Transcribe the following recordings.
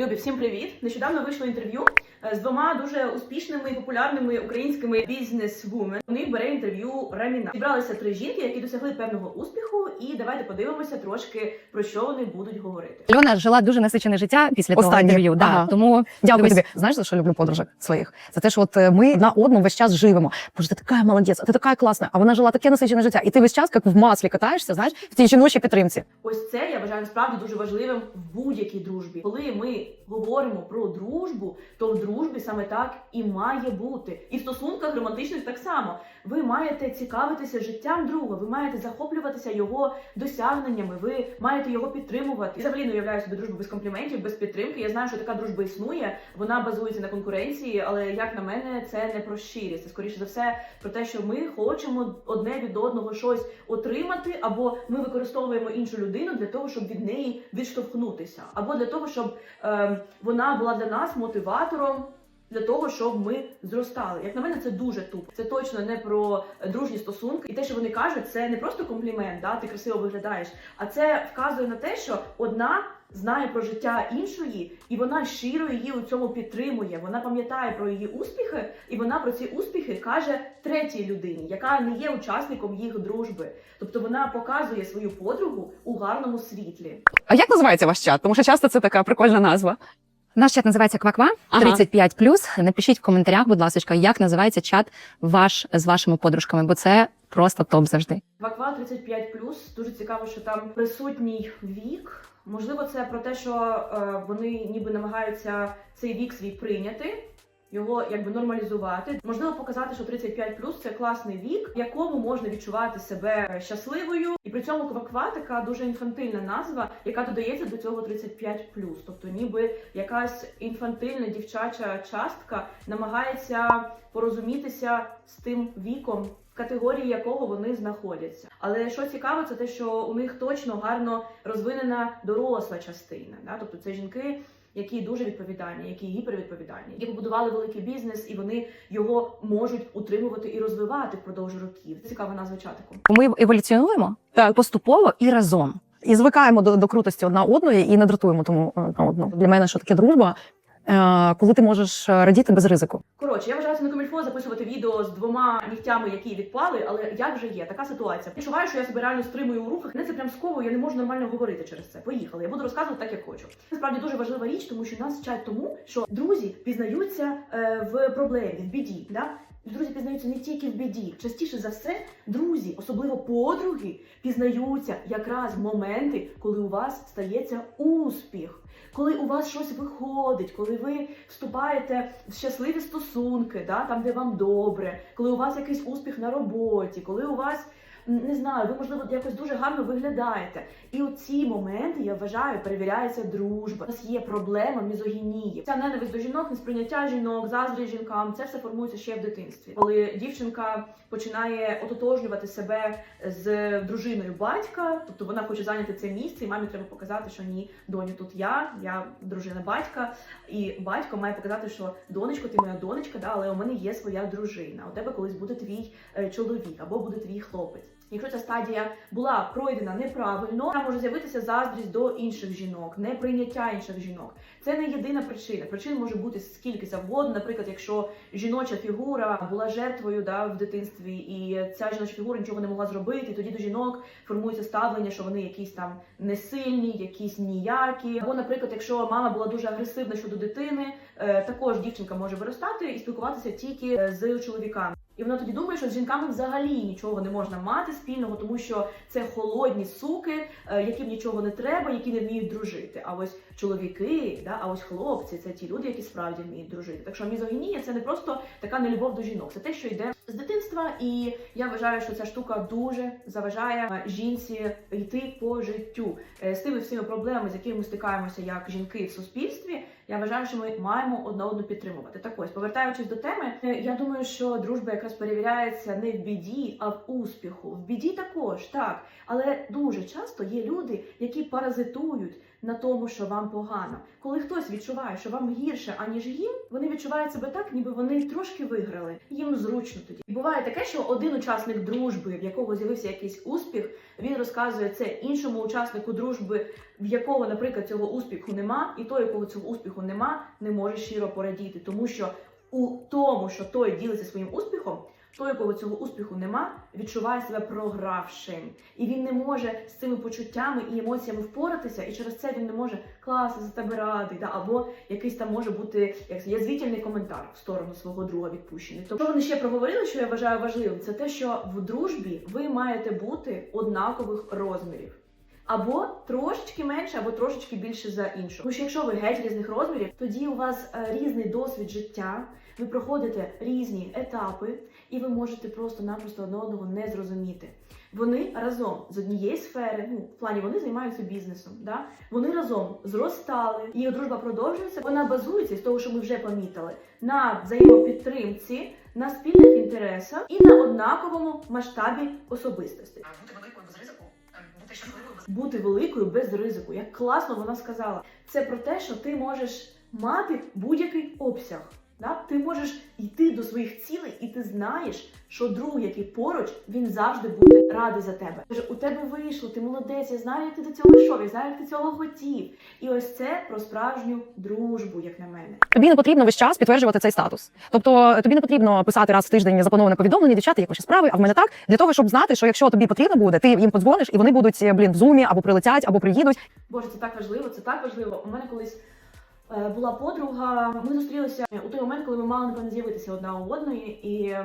Любі, всім привіт! Нещодавно вийшло інтерв'ю е, з двома дуже успішними і популярними українськими бізнес-вумен. У них бере інтерв'ю Раміна. Зібралися три жінки, які досягли певного успіху, і давайте подивимося трошки про що вони будуть говорити. Альона жила дуже насичене життя після того Останнє. інтерв'ю. Да. Ага. Тому Дякую тобі. Знаєш, за що люблю подружок своїх? За те, що от е, ми одна одну весь час живемо. Боже, ти така молодець, а ти така класна. А вона жила таке насичене життя. І ти весь час як в маслі катаєшся, знаєш, в цій жіночій підтримці. Ось це я вважаю насправді дуже важливим в будь-якій дружбі. Коли ми говоримо про дружбу, то в дружбі саме так і має бути. І в стосунках романтичних так само. Ви маєте цікавитися життям друга, ви маєте захоплюватися його досягненнями, ви маєте його підтримувати. І взагалі не уявляю собі дружбу без компліментів, без підтримки. Я знаю, що така дружба існує, вона базується на конкуренції, але як на мене, це не про щирість. Це скоріше за все про те, що ми хочемо одне від одного щось отримати, або ми використовуємо іншу людину для того, щоб від неї відштовхнутися, або для того, щоб е, вона була для нас мотиватором. Для того щоб ми зростали, як на мене, це дуже тупо. Це точно не про дружні стосунки. І те, що вони кажуть, це не просто комплімент, да, ти красиво виглядаєш, а це вказує на те, що одна знає про життя іншої, і вона щиро її у цьому підтримує. Вона пам'ятає про її успіхи, і вона про ці успіхи каже третій людині, яка не є учасником їх дружби. Тобто вона показує свою подругу у гарному світлі. А як називається ваш чат? Тому що часто це така прикольна назва. Наш чат називається Кваква Ага. 35+. Напишіть в коментарях, будь ласка, як називається чат ваш з вашими подружками, бо це просто топ завжди. Ваква 35+, дуже цікаво, що там присутній вік. Можливо, це про те, що е, вони ніби намагаються цей вік свій прийняти, його якби нормалізувати. Можливо, показати, що 35+, це класний вік, в якому можна відчувати себе щасливою. І при цьому кваква така дуже інфантильна назва, яка додається до цього 35+. Тобто, ніби якась інфантильна дівчача частка намагається порозумітися з тим віком, категорії якого вони знаходяться. Але що цікаво, це те, що у них точно гарно розвинена доросла частина. Да? Тобто це жінки. Які дуже відповідальні, які гіпервідповідальні, які побудували великий бізнес, і вони його можуть утримувати і розвивати впродовж років. Це Цікава назва чатику. Ми еволюціонуємо Так. поступово і разом. І звикаємо до, до крутості одна одної і не дратуємо тому на одну. Для мене що таке дружба, е, коли ти можеш е, радіти без ризику. Коротше, я вважаю це не комільфо записувати відео з двома нігтями, які відпали, але як же є така ситуація? Я що я себе реально стримую у рухах. Не це прям сковую, я не можу нормально говорити через це. Поїхали. Я буду розказувати так, як хочу. Насправді дуже важлива річ, тому що нас вчать тому, що друзі пізнаються е, в проблемі, в біді. Да? Друзі пізнаються не тільки в біді. Частіше за все, друзі, особливо подруги, пізнаються якраз в моменти, коли у вас стається успіх. Коли у вас щось виходить, коли ви вступаєте в щасливі стосунки, да, там де вам добре, коли у вас якийсь успіх на роботі, коли у вас не знаю, ви можливо якось дуже гарно виглядаєте. І у ці моменти я вважаю, перевіряється дружба. У нас є проблема мізогінії. Ця ненависть до жінок, несприйняття жінок, заздрість жінкам. Це все формується ще в дитинстві. Коли дівчинка починає ототожнювати себе з дружиною батька, тобто вона хоче зайняти це місце, і мамі треба показати, що ні, доню, тут я, я дружина батька, і батько має показати, що донечко, ти моя донечка, да, але у мене є своя дружина. У тебе колись буде твій е, чоловік або буде твій хлопець. Якщо ця стадія була пройдена неправильно, там може з'явитися заздрість до інших жінок, неприйняття інших жінок. Це не єдина причина. Причин може бути скільки завгодно. Наприклад, якщо жіноча фігура була жертвою да, в дитинстві, і ця жіноча фігура нічого не могла зробити, і тоді до жінок формується ставлення, що вони якісь там несильні, якісь ніякі. Або, наприклад, якщо мама була дуже агресивна щодо дитини, е, також дівчинка може виростати і спілкуватися тільки е, з чоловіками. І вона тоді думає, що з жінками взагалі нічого не можна мати спільного, тому що це холодні суки, е, яким нічого не треба, які не вміють дружити. А ось чоловіки, да, а ось хлопці це ті люди, які справді вміють дружити. Так що мізогінія це не просто така нелюбов до жінок, це те, що йде з дитинства. І я вважаю, що ця штука дуже заважає е, жінці йти по життю Е, з тими всіми проблемами, з якими ми стикаємося як жінки в суспільстві. Я вважаю, що ми маємо одна одну підтримувати. Так ось, повертаючись до теми, е, я думаю, що дружба якраз перевіряється не в біді, а в успіху. В біді також так, але дуже часто є люди, які паразитують на тому, що вам погано. Коли хтось відчуває, що вам гірше, аніж їм, вони відчувають себе так, ніби вони трошки виграли. Їм зручно тоді. І буває таке, що один учасник дружби, в якого з'явився якийсь успіх, він розказує це іншому учаснику дружби, в якого, наприклад, цього успіху нема, і той, якого цього успіху нема, не може щиро порадіти, тому що у тому, що той ділиться своїм успіхом. Той, у кого цього успіху нема, відчуває себе програвшим, і він не може з цими почуттями і емоціями впоратися, і через це він не може клас, за тебе радий, да? або якийсь там може бути як це, язвітельний коментар в сторону свого друга відпущений. Тобто вони ще проговорили, що я вважаю важливим, це те, що в дружбі ви маєте бути однакових розмірів. Або трошечки менше, або трошечки більше за іншого. Тому що якщо ви геть різних розмірів, тоді у вас е, різний досвід життя, ви проходите різні етапи, і ви можете просто-напросто одне одного не зрозуміти. Вони разом з однієї сфери, ну в плані вони займаються бізнесом. Да? Вони разом зростали, їх дружба продовжується. Вона базується з того, що ми вже помітили, на взаємопідтримці, на спільних інтересах і на однаковому масштабі особистості. Бути великою без ризику, бути щасливою Бути великою без ризику. Як класно вона сказала. Це про те, що ти можеш мати будь-який обсяг. Да? Ти можеш йти до своїх цілей, і ти знаєш, що друг, який поруч, він завжди буде радий за тебе. У тебе вийшло, ти молодець, я знаю, як ти до цього йшов, я знаю, як ти цього хотів. І ось це про справжню дружбу, як на мене. тобі не потрібно весь час підтверджувати цей статус. Тобто тобі не потрібно писати раз в тиждень заплановане повідомлення, дівчата, як ваші справи, а в мене так для того, щоб знати, що якщо тобі потрібно буде, ти їм подзвониш, і вони будуть блін в зумі або прилетять, або приїдуть. Боже, це так важливо, це так важливо. У мене колись е, була подруга. Ми зустрілися у той момент, коли ми мали напевно з'явитися одна у одної, і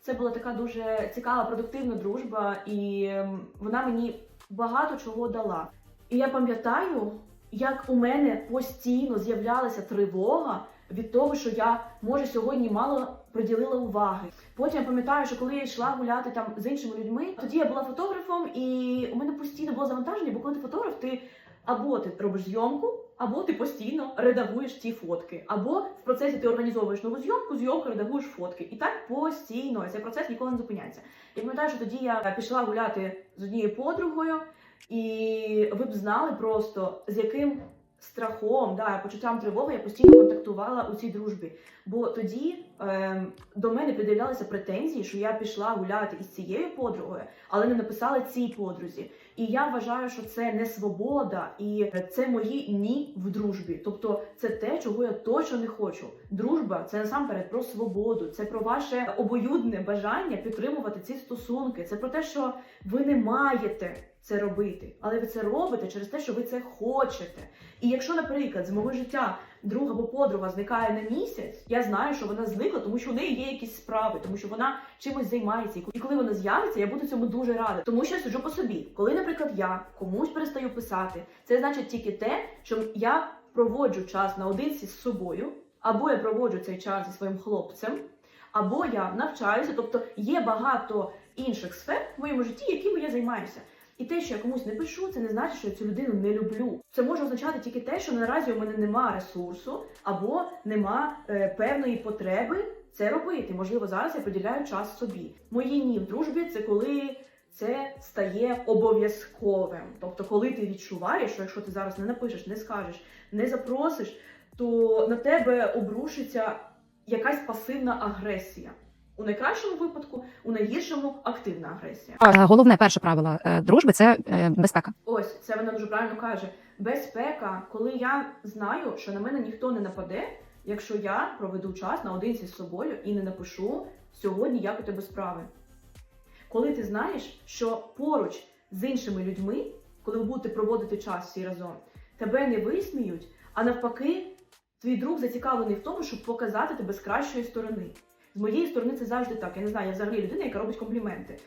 це була така дуже цікава, продуктивна дружба, і вона мені багато чого дала. І я пам'ятаю, як у мене постійно з'являлася тривога від того, що я може сьогодні мало приділила уваги. Потім я пам'ятаю, що коли я йшла гуляти там з іншими людьми, тоді я була фотографом, і у мене постійно було завантаження, бо коли ти фотограф, ти або ти робиш зйомку, або ти постійно редагуєш ці фотки, або в процесі ти організовуєш нову зйомку, зйомку редагуєш фотки. І так постійно цей процес ніколи не зупиняється. Я пам'ятаю, що тоді я пішла гуляти з однією подругою, і ви б знали просто з яким страхом, да, почуттям тривоги я постійно контактувала у цій дружбі. Бо тоді ем, до мене пред'являлися претензії, що я пішла гуляти із цією подругою, але не написала цій подрузі. І я вважаю, що це не свобода, і це мої ні в дружбі. Тобто, це те, чого я точно не хочу. Дружба це насамперед про свободу, це про ваше обоюдне бажання підтримувати ці стосунки. Це про те, що ви не маєте це робити, але ви це робите через те, що ви це хочете. І якщо, наприклад, з мого життя друг або подруга зникає на місяць, я знаю, що вона зникла, тому що у неї є якісь справи, тому що вона чимось займається. І коли вона з'явиться, я буду цьому дуже рада. Тому що я сиджу по собі. Коли, наприклад, я комусь перестаю писати, це значить тільки те, що я проводжу час наодинці з собою, або я проводжу цей час зі своїм хлопцем, або я навчаюся. Тобто є багато інших сфер в моєму житті, якими я займаюся. І те, що я комусь не пишу, це не значить, що я цю людину не люблю. Це може означати тільки те, що наразі у мене нема ресурсу або нема е, певної потреби це робити. Можливо, зараз я приділяю час собі. Мої ні в дружбі це коли це стає обов'язковим. Тобто, коли ти відчуваєш, що якщо ти зараз не напишеш, не скажеш, не запросиш, то на тебе обрушиться якась пасивна агресія. У найкращому випадку, у найгіршому активна агресія. Е, Головне перше правило е, дружби це е, безпека. Ось це вона дуже правильно каже. Безпека, коли я знаю, що на мене ніхто не нападе, якщо я проведу час наодинці з собою і не напишу сьогодні, як у тебе справи. Коли ти знаєш, що поруч з іншими людьми, коли ви будете проводити час всі разом, тебе не висміють, а навпаки, твій друг зацікавлений в тому, щоб показати тебе з кращої сторони. З моєї сторони це завжди так. Я не знаю, я взагалі людина, яка робить компліменти.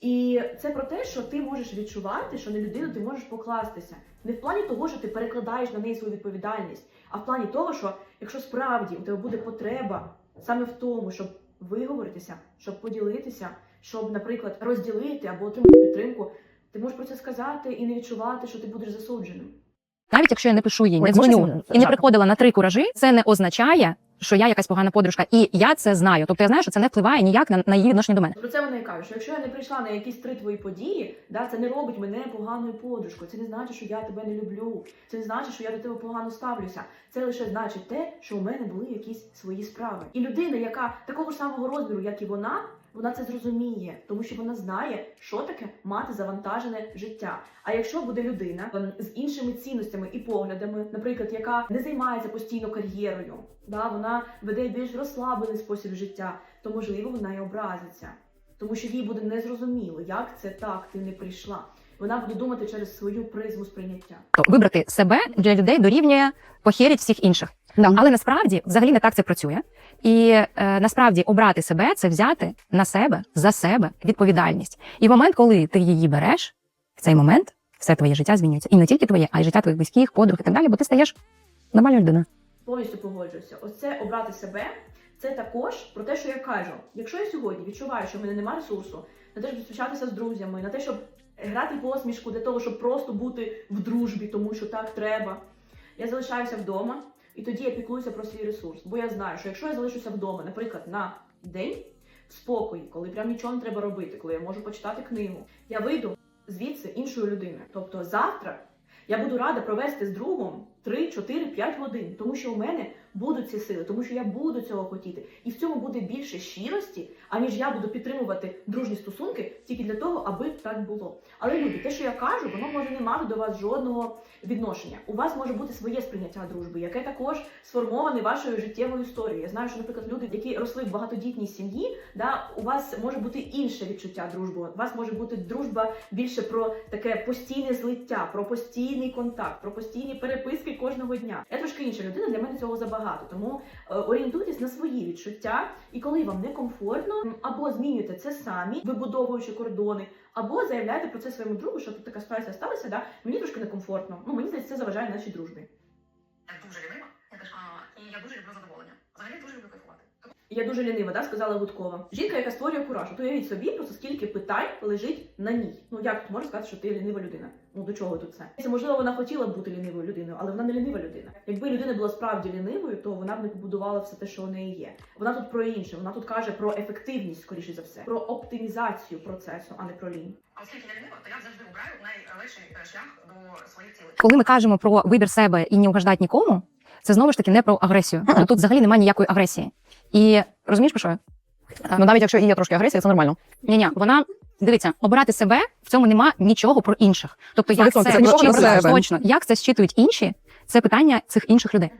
І це про те, що ти можеш відчувати, що на людину ти можеш покластися. Не в плані того, що ти перекладаєш на неї свою відповідальність, а в плані того, що якщо справді у тебе буде потреба саме в тому, щоб виговоритися, щоб поділитися, щоб, наприклад, розділити або отримати підтримку, ти можеш про це сказати і не відчувати, що ти будеш засудженим. Навіть якщо я не пишу їй, Ой, не дзвоню і не приходила на три куражі, це не означає, що я якась погана подружка, і я це знаю. Тобто я знаю, що це не впливає ніяк на, на її відношення до мене. Про це вона і каже, що якщо я не прийшла на якісь три твої події, да, це не робить мене поганою подружкою. Це не значить, що я тебе не люблю. Це не значить, що я до тебе погано ставлюся. Це лише значить те, що у мене були якісь свої справи. І людина, яка такого ж самого розміру, як і вона, вона це зрозуміє, тому що вона знає, що таке мати завантажене життя. А якщо буде людина ем, з іншими цінностями і поглядами, наприклад, яка не займається постійно кар'єрою, да, вона веде більш розслаблений спосіб життя, то можливо вона й образиться, тому що їй буде незрозуміло, як це так, ти не прийшла. Вона буде думати через свою призму сприйняття. Тобто вибрати себе для людей дорівнює похеріть всіх інших. Да. Але насправді взагалі не так це працює. І е, насправді обрати себе це взяти на себе за себе відповідальність. І в момент, коли ти її береш, в цей момент все твоє життя змінюється. І не тільки твоє, а й життя твоїх близьких, подруг і так далі, бо ти стаєш нормальною людиною. Повністю погоджуюся. Ось це обрати себе. Це також про те, що я кажу. Якщо я сьогодні відчуваю, що в мене немає ресурсу на те, щоб зустрічатися з друзями, на те, щоб грати посмішку для того, щоб просто бути в дружбі, тому що так треба. Я залишаюся вдома, і тоді я піклуюся про свій ресурс. Бо я знаю, що якщо я залишуся вдома, наприклад, на день в спокої, коли прям нічого не треба робити, коли я можу почитати книгу, я вийду звідси іншою людиною. Тобто завтра я буду рада провести з другом 3, 4, 5 годин, тому що у мене будуть ці сили, тому що я буду цього хотіти. І в цьому буде більше щирості, аніж я буду підтримувати дружні стосунки тільки для того, аби так було. Але люди, те, що я кажу, воно може не мати до вас жодного відношення. У вас може бути своє сприйняття дружби, яке також сформоване вашою життєвою історією. Я знаю, що, наприклад, люди, які росли в багатодітній сім'ї, да, у вас може бути інше відчуття дружби. У вас може бути дружба більше про таке постійне злиття, про постійний контакт, про постійні переписки кожного дня. Я трошки інша людина, для мене цього забагато. Тому е, орієнтуйтесь на свої відчуття, і коли вам некомфортно, або змінюйте це самі, вибудовуючи кордони, або заявляйте про це своєму другу, що тут така ситуація сталася. Да, мені трошки некомфортно. Ну мені здається, це заважає нашій дружбі. Я дуже лінива, я теж, а, і я дуже люблю задоволення. Взагалі дуже люблю кайфувати. Я дуже лінива, да, сказала Гудкова. Жінка, яка створює кураж. От уявіть собі, просто скільки питань лежить на ній. Ну як тут можна сказати, що ти лінива людина? Ну до чого тут це? Це можливо, вона хотіла б бути лінивою людиною, але вона не лінива людина. Якби людина була справді лінивою, то вона б не побудувала все те, що у неї є. Вона тут про інше. Вона тут каже про ефективність, скоріше за все, про оптимізацію процесу, а не про лінь. А оскільки я лінива, то я завжди обираю найлегший е, шлях до своїх цілей. Коли ми кажемо про вибір себе і не угождати нікому, це знову ж таки не про агресію. Ну, Тут взагалі немає ніякої агресії. І розумієш про що? я? Ну навіть якщо і є трошки агресія, це нормально. Ні, ні, вона дивиться, обирати себе в цьому нема нічого про інших. Тобто, як це, це, це це точно, як це зчитують інші, це питання цих інших людей.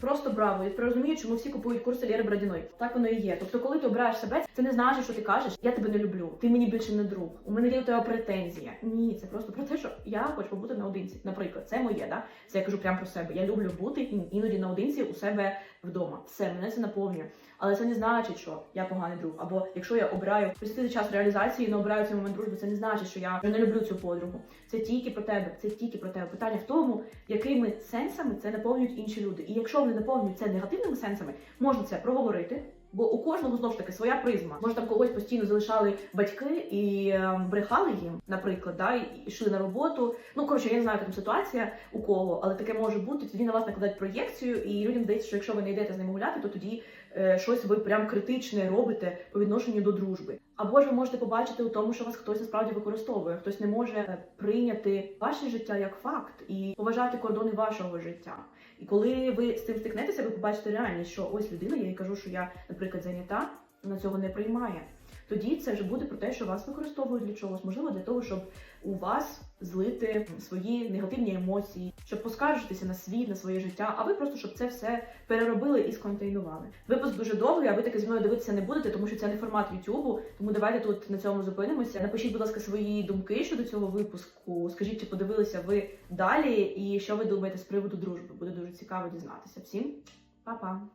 Просто браво. Я розумію, чому всі купують курси Лєри Брадіної. Так воно і є. Тобто, коли ти обираєш себе, це не значить, що ти кажеш, я тебе не люблю, ти мені більше не друг. У мене є до тебе претензія. Ні, це просто про те, що я хочу побути наодинці. Наприклад, це моє, да? Це я кажу прямо про себе. Я люблю бути іноді наодинці у себе вдома. Все, мене це наповнює. Але це не значить, що я поганий друг. Або якщо я обираю присвятити час реалізації, і не обираю цей момент дружби, це не значить, що я вже не люблю цю подругу. Це тільки про тебе. Це тільки про тебе. Питання в тому, якими сенсами це наповнюють інші люди. І якщо вони наповнюють це негативними сенсами, можна це проговорити. Бо у кожного знову ж таки своя призма. Може там когось постійно залишали батьки і е, брехали їм, наприклад, да, і йшли на роботу. Ну коротше, я не знаю, там ситуація у кого, але таке може бути. Тоді на вас накладають проєкцію, і людям здається, що якщо ви не йдете з ними гуляти, то тоді е, щось ви прям критичне робите по відношенню до дружби. Або ж ви можете побачити у тому, що вас хтось насправді використовує, хтось не може е, прийняти ваше життя як факт і поважати кордони вашого життя. І коли ви з цим стикнетеся, ви побачите реальність, що ось людина, я їй кажу, що я, наприклад, зайнята, вона цього не приймає. Тоді це вже буде про те, що вас використовують для чогось, можливо, для того, щоб у вас злити свої негативні емоції, щоб поскаржитися на світ, на своє життя, а ви просто щоб це все переробили і сконтейнували. Випуск дуже довгий, а ви таки зі мною дивитися не будете, тому що це не формат Ютубу. Тому давайте тут на цьому зупинимося. Напишіть, будь ласка, свої думки щодо цього випуску. Скажіть, чи подивилися ви далі, і що ви думаєте з приводу дружби? Буде дуже цікаво дізнатися. Всім па-па!